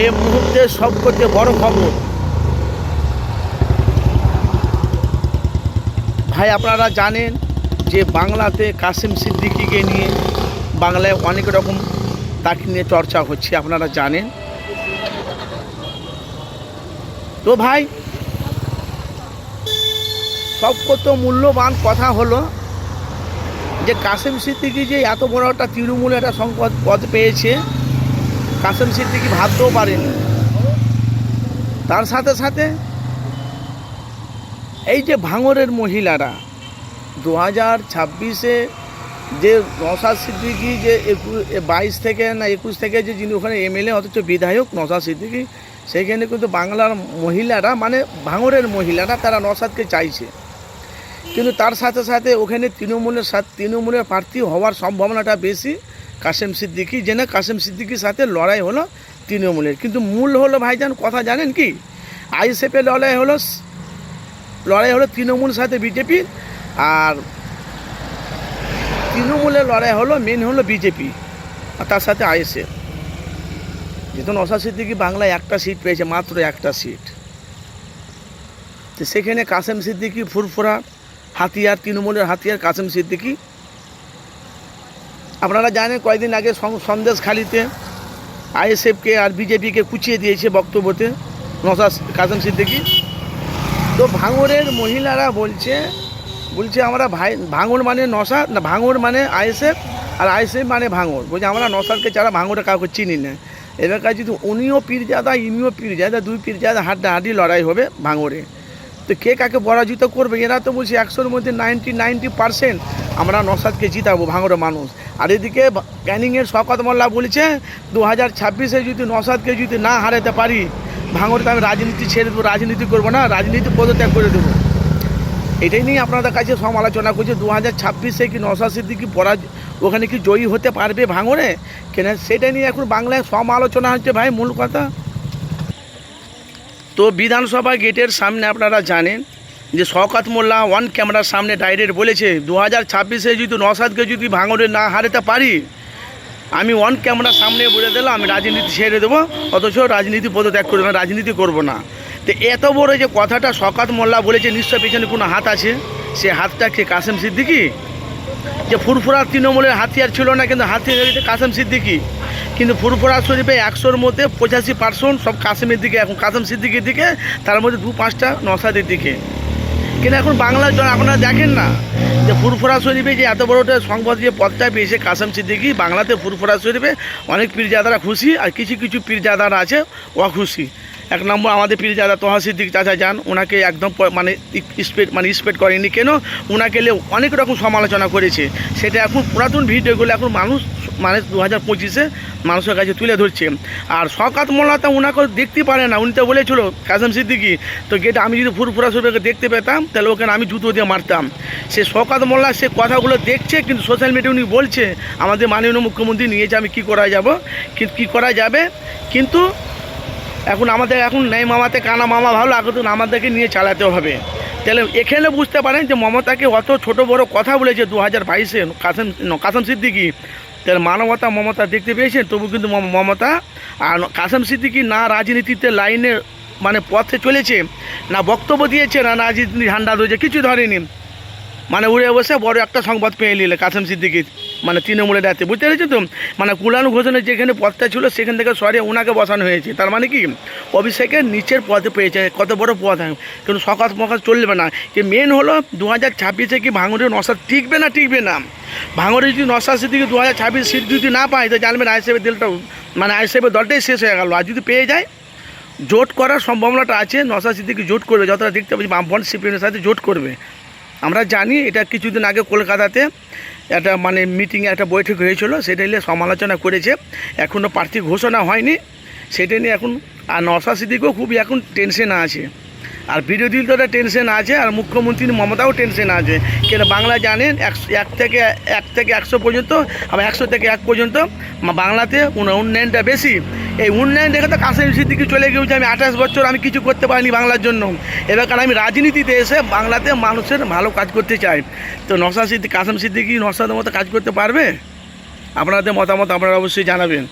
এই মুহূর্তে সবচেয়ে বড় খবর। ভাই, আপনারা জানেন যে বাংলাতে কাসিম সিদ্দিকিকে নিয়ে বাংলায় অনেক রকম তাকে নিয়ে চর্চা হচ্ছে, আপনারা জানেন। তো ভাই, সবকত মূল্যবান কথা হলো যে কাসেম সিদ্দিকি যে এত বড় একটা তৃণমূলে একটা সংপদ পদ পেয়েছে কাসেম সিদ্দিকি ভাবতেও পারেনি। তার সাথে সাথে এই যে ভাঙরের মহিলারা দু হাজার ছাব্বিশে যে নসাদ সিদ্দিকি যে বাইশ থেকে না একুশ থেকে যে যিনি ওখানে এমএলএ, অথচ বিধায়ক নসাদ সিদ্দিকি সেখানে কিন্তু বাংলার মহিলারা মানে ভাঙরের মহিলারা তারা নসাদকে চাইছে। কিন্তু তার সাথে সাথে ওখানে তৃণমূলের সাথে, তৃণমূলের প্রার্থী হওয়ার সম্ভাবনাটা বেশি। কাসেম সিদ্দিকি, জেনে কাসেম সিদ্দিকির সাথে লড়াই হলো তৃণমূলের। কিন্তু মূল হলো ভাইজান, কথা জানেন কি? আইএসএফের লড়াই হলো লড়াই হলো তৃণমূলের সাথে বিজেপি, আর তৃণমূলের লড়াই হলো মেন হলো বিজেপি, আর তার সাথে আইএসএফ। যেহেতু নশা সিদ্দিকি বাংলায় একটা সিট পেয়েছে, মাত্র একটা সিট তো সেখানে কাসেম সিদ্দিকি ফুরফুরা, হাতিয়ার, তৃণমূলের হাতিয়ার কাসেম সিদ্দিকি আপনারা জানেন কয়েকদিন আগে সং- সন্দেশখালিতে আইএসএফকে আর বিজেপিকে কুচিয়ে দিয়েছে বক্তব্যতে নসাদ কাসেম সিদ্দিকি। তো ভাঙরের মহিলারা বলছে বলছে আমরা ভাই ভাঙর মানে নসাদ না ভাঙর মানে আইএসএফ আর আইএসএফ মানে ভাঙর বলছে আমরা নসাদকে ছাড়া ভাঙরে কাউকে চিনি না। এবার যদি উনিও পীরজাদা, ইনিও পীরজাদা, দুই পীরজাদা হাড্ডাহাড্ডি লড়াই হবে ভাঙরে তো কে কাকে পরাজিত করবে? এরা তো বলছি একশোর মধ্যে নাইনটি নাইনটি পার্সেন্ট আমরা নসাদকে জিতাবো ভাঙড়ের মানুষ। আর এদিকে ক্যানিংয়ের শকত মোল্লা বলছে দু হাজার ছাব্বিশে যদি নসাদকে যদি না হারাতে পারি ভাঙড়তে আমি রাজনীতি ছেড়ে দেবো, রাজনীতি করব না, রাজনীতি পদত্যাগ করে দেবো। এটাই নিয়ে আপনাদের কাছে সমালোচনা করছে দু হাজার ছাব্বিশে কি নসাদ সিদ্দিকি পরাজ, ওখানে কি জয়ী হতে পারবে ভাঙড়ে? কেন সেটা নিয়ে এখন বাংলায় সমালোচনা হচ্ছে ভাই, মূল কথা। তো বিধানসভা গেটের সামনে আপনারা জানেন যে শওকাত মোল্লা ওয়ান ক্যামেরার সামনে ডাইরেক্ট বলেছে, দু হাজার ছাব্বিশে যদি নসাদকে যদি ভাঙড়ে না হারাতে পারি, আমি ওয়ান ক্যামেরার সামনে বলে দিলাম, আমি রাজনীতি ছেড়ে দেবো, অথচ রাজনীতি পদত্যাগ করব না, রাজনীতি করব না। তো এত বড় যে কথাটা শকাত মোল্লা বলেছে, নিশ্চয় পেছনে কোনো হাত আছে? সে হাতটা কে কাসেম সিদ্দিকি? যে ফুরফুরা তৃণমূলের হাতিয়ার ছিল না, কিন্তু হাতিয়ার কাসেম সিদ্দিকি? কিন্তু ফুরফুরা শরীফে একশোর মধ্যে পঁচাশি পার্সেন্ট সব কাসেমের দিকে, এখন কাসেম সিদ্দিকির দিকে, তার মধ্যে দু পাঁচটা নসাদের দিকে। কিন্তু এখন বাংলার জন আপনারা দেখেন না যে ফুরফুরা শরীফে যে এত বড় সংবাদ যে পদটা পেয়েছে কাসেম সিদ্দিকি বাংলাতে ফুরফুরা শরীফে অনেক পীরজাদারা খুশি আর কিছু কিছু পীরজাদারা আছে অখুশি। এক নম্বর আমাদের পীরজাদা তোহা সিদ্দিক চাচা যান ওনাকে একদম প- মানে স্পেড মানে স্পেড করেনি কেন? ওনাকে অনেক রকম সমালোচনা করেছে। সেটা এখন পুরাতন ভিডিওগুলো, এখন মানুষ মানে দু হাজার পঁচিশে মানুষের কাছে তুলে ধরছে। আর শকাত মোল্লা তো ওনাকে দেখতে পারে না। উনি তো বলেছিল, কাসেম সিদ্দিকি, তো গেটে আমি যদি ফুরফুরা শরীফকে দেখতে পেতাম, তাহলে ওখানে আমি জুতো দিয়ে মারতাম। সে শকাত মোল্লা সে কথাগুলো দেখছে, কিন্তু সোশ্যাল মিডিয়া উনি বলছে, আমাদের মাননীয় মুখ্যমন্ত্রী নিয়েছে আমি কি করা যাব, কিন্তু কী করা যাবে? কিন্তু এখন আমাদের, এখন নেই মামাতে, কানা মামা ভালো, আগে তো আমাদেরকে নিয়ে চালাতে হবে। তাহলে এখানে বুঝতে পারেন যে মমতাকে অত ছোট বড় কথা বলেছে দু হাজার বাইশে কাসেম কাসেম সিদ্দিকি। তাহলে মানবতা, মমতা দেখতে পেয়েছেন? তবু কিন্তু মম- মমতা আর কাসেম সিদ্দিকি না রাজনীতিতে লাইনে মানে পথে চলেছে, না বক্তব্য দিয়েছে, না রাজনীতি ঝান্ডা রয়েছে কিছু ধরেনি। মানে উড়ে বসে বড় একটা সংবাদ পেয়ে নিলে কাসেম সিদ্দিকির মানে তৃণমূলের রাতে। বুঝতে পেরেছ তো? মানে কুলানু ঘোষণের যেখানে পদটা ছিল, সেখান থেকে সরিয়ে ওনাকে বসানো হয়েছে। তার মানে কি? অভিষেকের নিচের পদে পেয়েছে। কত বড় পদ কিন্তু সকাল মকাল চলবে না। যে মেন হলো দু হাজার ছাব্বিশে কি ভাঙড়ের নশা টিকবে না টিকবে না? ভাঙড়ে যদি নশা সিদ্দিকি দু হাজার ছাব্বিশ সিট যদি না পায়, তো জানবেন আইসেফের দিলটা মানে আইসেফের দলটাই শেষ হয়ে গেল। আর যদি পেয়ে যায়, জোট করার সম্ভাবনাটা আছে। নশা সিদ্দিকি জোট করবে। যতটা দেখতে পাচ্ছি, বামফ্রন্ট সিপিএমের সাথে জোট করবে। আমরা জানি, এটা কিছুদিন আগে কলকাতাতে একটা মানে মিটিংয়ে একটা বৈঠক হয়েছিল, সেটা নিয়ে সমালোচনা করেছে। এখনও প্রার্থী ঘোষণা হয়নি। সেটা নিয়ে এখন আর নশা সিদ্দিকও খুবই এখন টেনশন আছে। আর বিরোধী দলের টেনশন আছে, আর মুখ্যমন্ত্রী মমতাও টেনশন আছে। কেন বাংলা জানেন, একশো, এক থেকে এক থেকে একশো পর্যন্ত, আবার একশো থেকে এক পর্যন্ত, বাংলাতে উন্নয়নটা বেশি। এই উন্নয়ন দেখে তো কাসেম সিদ্দিকি চলে গিয়েছে, আমি আঠাশ বছর আমি কিছু করতে পারিনি বাংলার জন্য। এবার কারণ আমি রাজনীতিতে এসে বাংলাতে মানুষের ভালো কাজ করতে চাই। তো নশা সিদ্দিক কাসেম সিদ্দিকি নশাদের মতো কাজ করতে পারবে? আপনাদের মতামত আপনারা অবশ্যই জানাবেন।